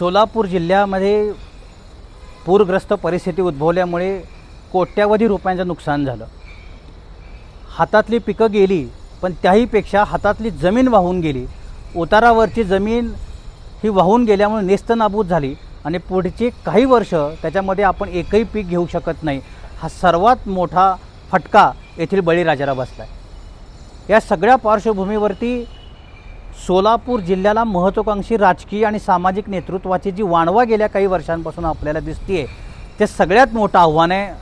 सोलापूर जिल्ह्यामध्ये पूरग्रस्त परिस्थिती उद्भवल्यामुळे कोट्यावधी रुपयांचं नुकसान झालं. हातातली पिकं गेली पण त्याहीपेक्षा हातातली जमीन वाहून गेली. उतारावरची जमीन ही वाहून गेल्यामुळे नेस्तनाबूत झाली आणि पुढची काही वर्ष त्याच्यामध्ये आपण एकही पीक घेऊ शकत नाही. हा सर्वात मोठा फटका येथील बळीराजाला बसला आहे या सगळ्या पार्श्वभूमीवरती सोलापूर जिल्ह्याला महत्त्वाकांक्षी राजकीय आणि सामाजिक नेतृत्वाची जी वाणवा गेल्या काही वर्षांपासून आपल्याला दिसते ते सगळ्यात मोठं आव्हान आहे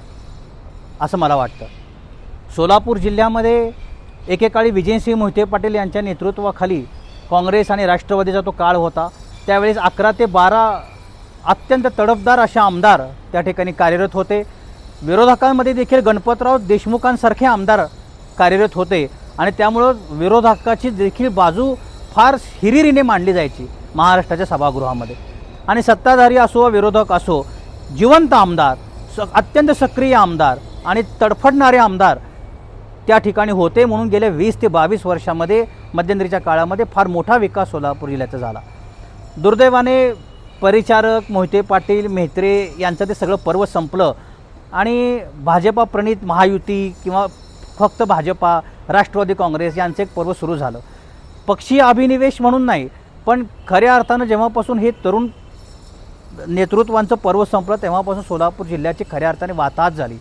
असं मला वाटतं. सोलापूर जिल्ह्यामध्ये एकेकाळी विजयसिंह मोहिते पाटील यांच्या नेतृत्वाखाली काँग्रेस आणि राष्ट्रवादीचा तो काळ होता. त्यावेळेस अकरा ते बारा अत्यंत तडफदार असे आमदार त्या ठिकाणी कार्यरत होते. विरोधकांमध्ये देखील गणपतराव देशमुखांसारखे आमदार कार्यरत होते आणि त्यामुळं विरोधकाची देखील बाजू फार हिरिरीने मांडली जायची महाराष्ट्राच्या सभागृहामध्ये. आणि सत्ताधारी असो वा विरोधक असो जिवंत आमदार स अत्यंत सक्रिय आमदार आणि तडफडणारे आमदार त्या ठिकाणी होते म्हणून गेल्या वीस ते बावीस वर्षामध्ये मध्यंतरीच्या काळामध्ये फार मोठा विकास सोलापूर जिल्ह्याचा झाला. दुर्दैवाने परिचारक मोहिते पाटील मेहत्रे यांचं ते सगळं पर्व संपलं आणि भाजपा प्रणित महायुती किंवा फक्त भाजपा राष्ट्रवादी काँग्रेस यांचं एक पर्व सुरू झालं. पक्षी अभिनिवेश म्हणून नाही पण खऱ्या अर्थानं जेव्हापासून हे तरुण नेतृत्वांचं पर्व संपलं तेव्हापासून सोलापूर जिल्ह्याची खऱ्या अर्थाने वाताहत झाली.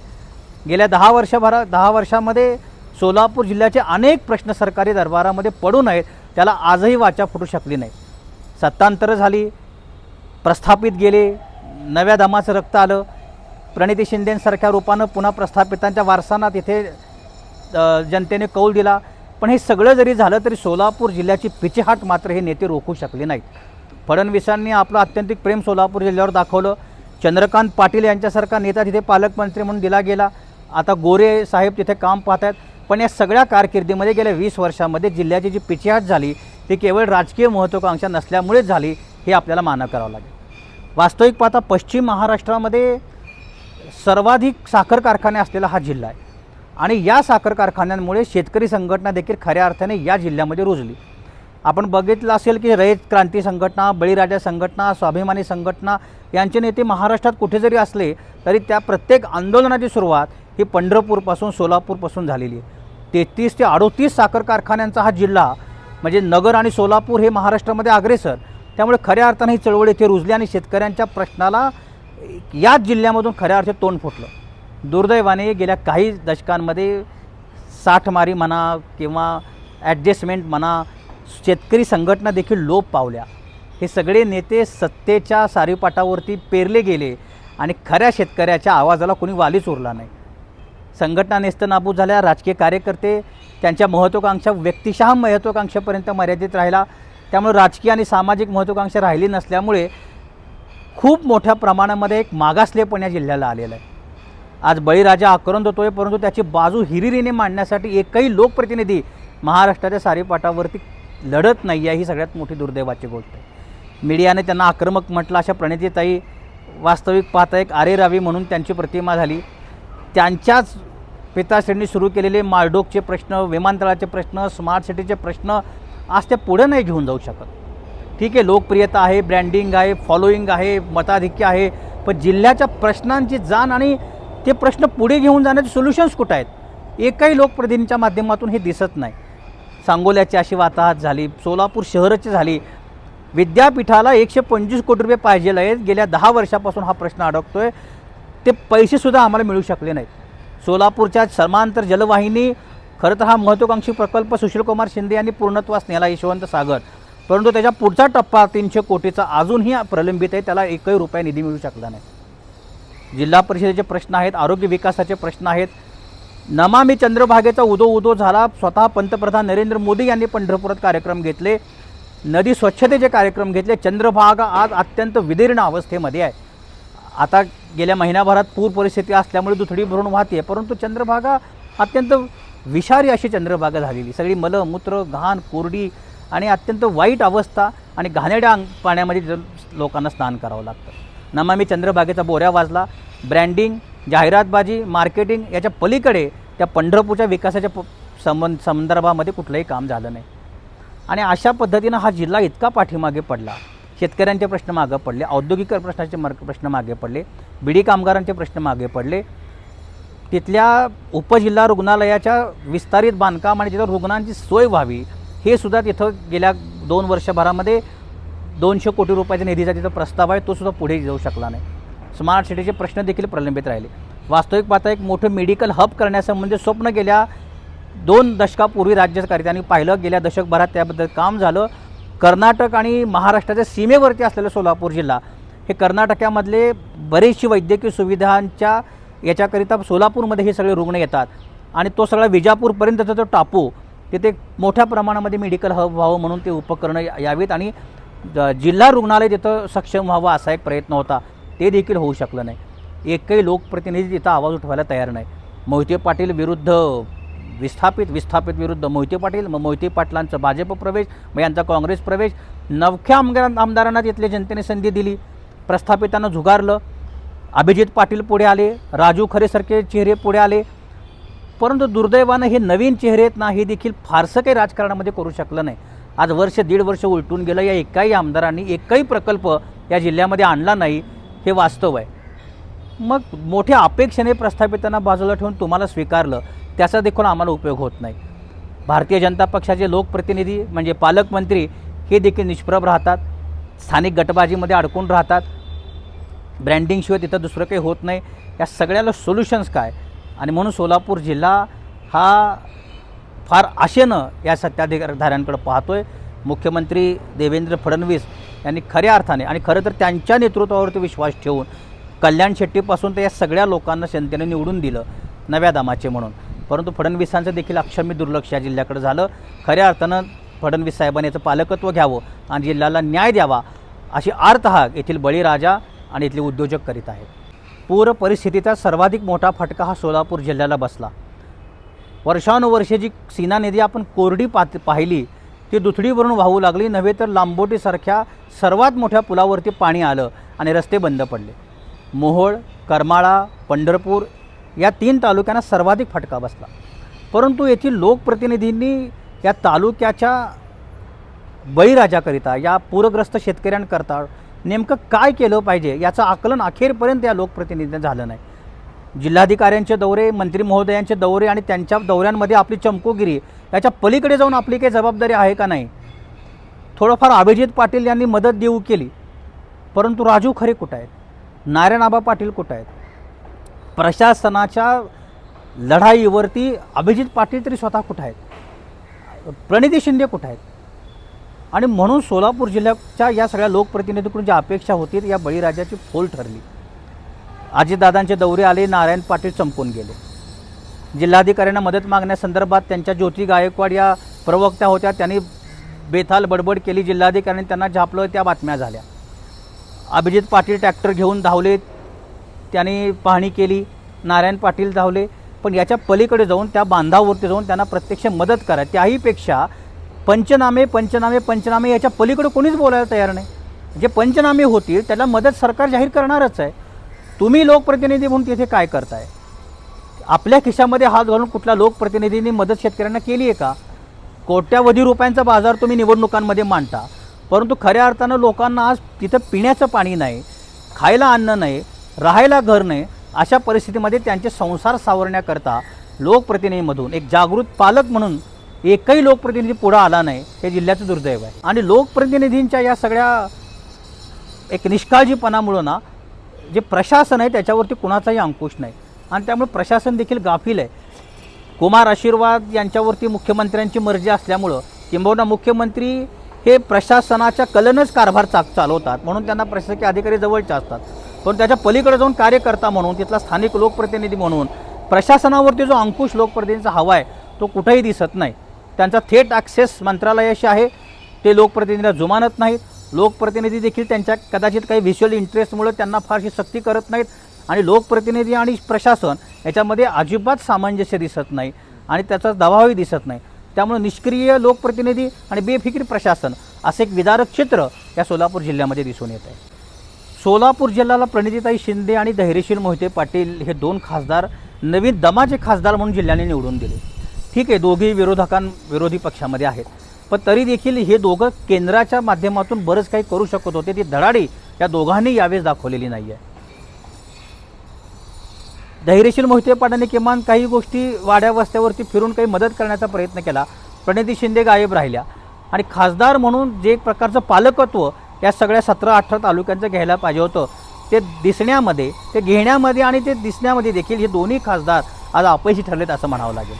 गेल्या दहा वर्षभरा दहा वर्षामध्ये सोलापूर जिल्ह्याचे अनेक प्रश्न सरकारी दरबारामध्ये पडून आहेत त्याला आजही वाचा फुटू शकली नाही. सत्तांतरं झाली प्रस्थापित गेले नव्या दमाचं रक्त आलं. प्रणिती शिंदेंसारख्या रूपानं पुन्हा प्रस्थापितांच्या वारसांना तिथे जनतेने कौल दिला. पण हे सगळं जरी झालं तरी सोलापूर जिल्ह्याची पिचेहाट मात्र हे नेते रोखू शकले नाहीत. फडणवीसांनी आपलं अत्यंतिक प्रेम सोलापूर जिल्ह्यावर दाखवलं. चंद्रकांत पाटील यांच्यासारखा नेता तिथे पालकमंत्री म्हणून दिला गेला. आता गोरे साहेब तिथे काम पाहत आहेत पण या सगळ्या कारकिर्दीमध्ये गेल्या वीस वर्षामध्ये जिल्ह्याची जी पिचेहाट झाली ती केवळ राजकीय महत्त्वाकांक्षा नसल्यामुळेच झाली हे आपल्याला मान्य करावं लागेल. वास्तविक पाहता पश्चिम महाराष्ट्रामध्ये सर्वाधिक साखर कारखाने असलेला हा जिल्हा आहे. आणि या साखर कारखान्यांमुळे शेतकरी संघटना देखील खऱ्या अर्थाने या जिल्ह्यामध्ये रुजली. आपण बघितलं असेल की रयत क्रांती संघटना बळीराजा संघटना स्वाभिमानी संघटना यांचे नेते महाराष्ट्रात कुठे जरी असले तरी त्या प्रत्येक आंदोलनाची सुरुवात ही पंढरपूरपासून सोलापूरपासून झालेली आहे. तेहतीस ते अडोतीस साखर कारखान्यांचा हा जिल्हा म्हणजे नगर आणि सोलापूर हे महाराष्ट्रामध्ये अग्रेसर. त्यामुळे खऱ्या अर्थाने ही चळवळ इथे रुजली आणि शेतकऱ्यांच्या प्रश्नाला याच जिल्ह्यामधून खऱ्या अर्थी तोंड फुटलं. दुर्दैवाने गेल्या काही दशकांमध्ये साठमारी म्हणा किंवा ॲडजस्टमेंट म्हणा शेतकरी संघटना देखील लोप पावल्या. हे सगळे नेते सत्तेच्या सारीपाटावरती पेरले गेले आणि खऱ्या शेतकऱ्याच्या आवाजाला कोणी वालीच उरला नाही. संघटना नेस्तनाबूत झाल्या राजकीय कार्यकर्ते त्यांच्या महत्त्वाकांक्षा व्यक्तिशः महत्त्वाकांक्षेपर्यंत मर्यादित राहिला. त्यामुळे राजकीय आणि सामाजिक महत्त्वाकांक्षा राहिली नसल्यामुळे खूप मोठ्या प्रमाणामध्ये एक मागासलेपण या जिल्ह्याला आलेलं आहे. आज बळीराजा आक्रंद होतोय परंतु त्याची बाजू हिरिरीने मांडण्यासाठी एकही लोकप्रतिनिधी महाराष्ट्राच्या सारीपाटावरती लढत नाही आहे ही सगळ्यात मोठी दुर्दैवाची गोष्ट आहे. मीडियाने त्यांना आक्रमक म्हटलं अशा प्रणितीताई वास्तविक पाहता एक आरे रावी म्हणून त्यांची प्रतिमा झाली. त्यांच्याच पिताश्रेणी सुरू केलेले माळडोकचे प्रश्न विमानतळाचे प्रश्न स्मार्ट सिटीचे प्रश्न आज ते पुढे नाही घेऊन जाऊ शकत. ठीक आहे लोकप्रियता आहे ब्रँडिंग आहे फॉलोईंग आहे मताधिक्य आहे पण जिल्ह्याच्या प्रश्नांची जाण आणि ते प्रश्न पुढे घेऊन जाण्याचे सोल्युशन्स कुठं आहेत? एकही लोकप्रतिनिधीच्या माध्यमातून हे दिसत नाही. सांगोल्याची अशी वाताहत झाली सोलापूर शहराची झाली. विद्यापीठाला एकशे पंचवीस कोटी रुपये पाहिजे आहेत. गेल्या दहा वर्षापासून हा प्रश्न अडकतो आहे ते पैसेसुद्धा आम्हाला मिळू शकले नाहीत. सोलापूरच्या समांतर जलवाहिनी खरं तर हा महत्त्वाकांक्षी प्रकल्प सुशीलकुमार शिंदे यांनी पूर्णत्वास नेला यशवंत सागर. परंतु त्याच्या पुढचा टप्पा तीनशे कोटीचा अजूनही प्रलंबित आहे. त्याला एकही रुपया निधी मिळू शकला नाही. जिल्हा परिषदेचे प्रश्न आहेत आरोग्य विकासाचे प्रश्न आहेत. नमामी चंद्रभागेचा उदो उदो झाला. स्वतः पंतप्रधान नरेंद्र मोदी यांनी पंढरपुरात कार्यक्रम घेतले. नदी स्वच्छतेचे कार्यक्रम घेतले. चंद्रभाग आज अत्यंत विदीर्ण अवस्थेमध्ये आहे. आता गेल्या महिन्याभरात पूर परिस्थिती असल्यामुळे दुथडी भरून वाहते परंतु चंद्रभागा अत्यंत विषारी अशी चंद्रभागा झालेली. सगळी मल मूत्र घाण कोरडी आणि अत्यंत वाईट अवस्था आणि घाणेरड्या पाण्यामध्ये लोकांना स्नान करावं लागतं. नमामी चंद्रभागेचा बोऱ्या वाजला. ब्रँडिंग जाहिरातबाजी मार्केटिंग याच्या पलीकडे त्या पंढरपूरच्या विकासाच्या प संबंध संदर्भामध्ये कुठलंही काम झालं नाही. आणि अशा पद्धतीनं हा जिल्हा इतका पाठीमागे पडला. शेतकऱ्यांचे प्रश्न मागं पडले औद्योगिक प्रश्नाचे मार्ग प्रश्न मागे पडले बीडी कामगारांचे प्रश्न मागे पडले. तिथल्या उपजिल्हा रुग्णालयाच्या विस्तारित बांधकाम आणि तिथं रुग्णांची सोय व्हावी हे सुद्धा तिथं गेल्या दोन वर्षभरामध्ये दोनशे कोटी रुपयाच्या निधीचा तिथं प्रस्ताव आहे तो सुद्धा पुढे जाऊ शकला नाही. स्मार्ट सिटीचे प्रश्न देखील प्रलंबित राहिले. वास्तविक पाहता एक मोठं मेडिकल हब करण्यासंबंधी स्वप्न गेल्या दोन दशकापूर्वी राज्यकारत्यांनी पाहिलं गेल्या दशकभरात त्याबद्दल काम झालं. कर्नाटक आणि महाराष्ट्राच्या सीमेवरती असलेलं सोलापूर जिल्हा हे कर्नाटकामधले बरेचशी वैद्यकीय सुविधांच्या याच्याकरिता सोलापूरमध्ये हे सगळे रुग्ण येतात. आणि तो सगळा विजापूरपर्यंतचा तो टापू तिथे मोठ्या प्रमाणामध्ये मेडिकल हब व्हावं म्हणून ते उपकरणं यावीत. आणि जिल्हा रुग्णालय तिथं सक्षम व्हावं असा एक प्रयत्न होता ते देखील होऊ शकलं नाही. एकही लोकप्रतिनिधी तिथं आवाज उठवायला तयार नाही. मोहिते पाटील विरुद्ध विस्थापित विस्थापित विरुद्ध मोहिते पाटील मग मोहिते पाटलांचं भाजप प्रवेश मग यांचा काँग्रेस प्रवेश. नवख्या आमदार आमदारांना तिथल्या जनतेने संधी दिली. प्रस्थापितांना झुगारलं. अभिजित पाटील पुढे आले. राजू खरेसारखे चेहरे पुढे आले. परंतु दुर्दैवानं हे नवीन चेहरे आहेत ना हे देखील फारसं काही राजकारणामध्ये करू शकलं नाही. आज वर्ष दीड वर्ष उलटून गेलं. या एकाही आमदारांनी एकही प्रकल्प या जिल्ह्यामध्ये आणला नाही हे वास्तव आहे. मग मोठ्या अपेक्षेने प्रस्थापितांना बाजूला ठेवून तुम्हाला स्वीकारलं त्याचा देखील आम्हाला उपयोग होत नाही. भारतीय जनता पक्षाचे लोकप्रतिनिधी म्हणजे पालकमंत्री हे देखील निष्प्रभ राहतात. स्थानिक गटबाजीमध्ये अडकून राहतात. ब्रँडिंगशिवाय तिथं दुसरं काही होत नाही. या सगळ्याला सोल्युशन्स काय? आणि म्हणून सोलापूर जिल्हा हा फार आशेनं या सत्ताधिकाऱ्यांकडे आहे मुख्यमंत्री देवेंद्र फडणवीस यांनी खऱ्या अर्थाने आणि खरं तर त्यांच्या नेतृत्वावरती विश्वास ठेवून कल्याण शेट्टीपासून तर या सगळ्या लोकांना जनतेने निवडून दिलं नव्या दामाचे म्हणून. परंतु फडणवीसांचं देखील अक्षम्य दुर्लक्ष या जिल्ह्याकडे झालं. खऱ्या अर्थानं फडणवीस साहेबांनी याचं पालकत्व घ्यावं आणि जिल्ह्याला न्याय द्यावा अशी आर्तहाक येथील बळीराजा आणि इथले उद्योजक करीत आहेत. पूर परिस्थितीचा सर्वाधिक मोठा फटका हा सोलापूर जिल्ह्याला बसला. वर्षानुवर्षे जी सीना नदी आपण कोरडी पात पाहिली. ती दुथडीवरून वाहू लागली. नव्हे तर लांबोटीसारख्या सर्वात मोठ्या पुलावरती पाणी आलं आणि रस्ते बंद पडले. मोहोळ करमाळा पंढरपूर या तीन तालुक्यांना सर्वाधिक फटका बसला. परंतु येथील लोकप्रतिनिधींनी या तालुक्याच्या बळीराजाकरिता या पूरग्रस्त शेतकऱ्यांकरता नेमकं काय केलं पाहिजे याचं आकलन अखेरपर्यंत या लोकप्रतिनिधींना झालं नाही. जिल्हाधिकाऱ्यांचे दौरे मंत्री महोदयांचे दौरे आणि त्यांच्या दौऱ्यांमध्ये आपली चमकोगिरी. याच्या पलीकडे जाऊन आपली काही जबाबदारी आहे का नाही? थोडंफार अभिजित पाटील यांनी मदत देऊ केली. परंतु राजू खरे कुठं आहेत? नारायणाबा पाटील कुठं आहेत? प्रशासनाच्या लढाईवरती अभिजित पाटील तरी स्वतः कुठं आहेत? प्रणिती शिंदे कुठं आहेत? आणि म्हणून सोलापूर जिल्ह्याच्या या सगळ्या लोकप्रतिनिधीकडून ज्या अपेक्षा होती या बळीराजाची फोल ठरली. अजितदादांचे दौरे आले नारायण पाटील संपून गेले. जिल्हाधिकाऱ्यांना मदत मागण्यासंदर्भात त्यांच्या ज्योती गायकवाड या प्रवक्त्या होत्या. त्यांनी बेथाल बडबड केली. जिल्हाधिकाऱ्यांनी त्यांना झापलं. त्या बातम्या झाल्या. अभिजित पाटील ट्रॅक्टर घेऊन धावले. त्यांनी पाहणी केली. नारायण पाटील धावले. पण याच्या पलीकडे जाऊन त्या बांधावरती जाऊन त्यांना प्रत्यक्ष मदत करा. त्याहीपेक्षा पंचनामे पंचनामे पंचनामे याच्या पलीकडे कोणीच बोलायला तयार नाही. जे पंचनामे होतील त्याला मदत सरकार जाहीर करणारच आहे. तुम्ही लोकप्रतिनिधी म्हणून तिथे काय करताय? आपल्या खिशामध्ये हात घालून कुठल्या लोकप्रतिनिधींनी मदत शेतकऱ्यांना केली आहे का? कोट्यावधी रुपयांचा बाजार तुम्ही निवडणुकांमध्ये मांडता. परंतु खऱ्या अर्थानं लोकांना आज तिथं पिण्याचं पाणी नाही खायला अन्न नाही राहायला घर नाही अशा परिस्थितीमध्ये त्यांचे संसार सावरण्याकरता लोकप्रतिनिधीमधून एक जागृत पालक म्हणून एकही लोकप्रतिनिधी पुढं आला नाही हे जिल्ह्याचं दुर्दैव आहे. आणि लोकप्रतिनिधींच्या या सगळ्या एक निष्काळजीपणामुळं ना जे प्रशासन आहे त्याच्यावरती कुणाचाही अंकुश नाही. आणि त्यामुळे प्रशासन देखील गाफील आहे. कुमार आशीर्वाद यांच्यावरती मुख्यमंत्र्यांची मर्जी असल्यामुळं किंबहुना मुख्यमंत्री हे प्रशासनाच्या कलनच कारभार चाक चालवतात. म्हणून त्यांना प्रशासकीय अधिकारी जवळचे असतात. पण त्याच्या पलीकडे जाऊन कार्यकर्ता म्हणून तिथला स्थानिक लोकप्रतिनिधी म्हणून प्रशासनावरती जो अंकुश लोकप्रतिनिधीचा हवा आहे तो कुठेही दिसत नाही. त्यांचा थेट ॲक्सेस मंत्रालयाशी आहे. ते लोकप्रतिनिधीला जुमानत नाहीत. लोकप्रतिनिधी देखील त्यांच्या कदाचित काही व्हिज्युअल इंटरेस्टमुळे त्यांना फारशी सक्ती करत नाहीत. आणि लोकप्रतिनिधी आणि प्रशासन याच्यामध्ये अजिबात सामंजस्य दिसत नाही. आणि त्याचा दबावही दिसत नाही. त्यामुळे निष्क्रिय लोकप्रतिनिधी आणि बेफिकीर प्रशासन असे एक विदारक चित्र या सोलापूर जिल्ह्यामध्ये दिसून येत आहे. सोलापूर जिल्ह्याला प्रणितीताई शिंदे आणि धैर्यशील मोहिते पाटील हे दोन खासदार नवीन दमाचे खासदार म्हणून जिल्ह्याने निवडून दिले. ठीक आहे दोघेही विरोधकां विरोधी पक्षामध्ये आहेत. पण तरी देखील हे दोघं केंद्राच्या माध्यमातून बरंच काही करू शकत होते. ती धडाडी या दोघांनी यावेळेस दाखवलेली नाही आहे धैर्यशील मोहिते पाटलांनी किमान काही गोष्टी वाड्या वस्त्यावरती फिरून काही मदत करण्याचा प्रयत्न केला. प्रणिती शिंदे गायब राहिल्या. आणि खासदार म्हणून जे एक प्रकारचं पालकत्व या सगळ्या सतरा अठरा तालुक्यांचं घ्यायला पाहिजे होतं. ते दिसण्यामध्ये ते घेण्यामध्ये आणि ते दिसण्यामध्ये देखील हे दोन्ही खासदार आज अपयशी ठरलेत असं म्हणावं लागेल.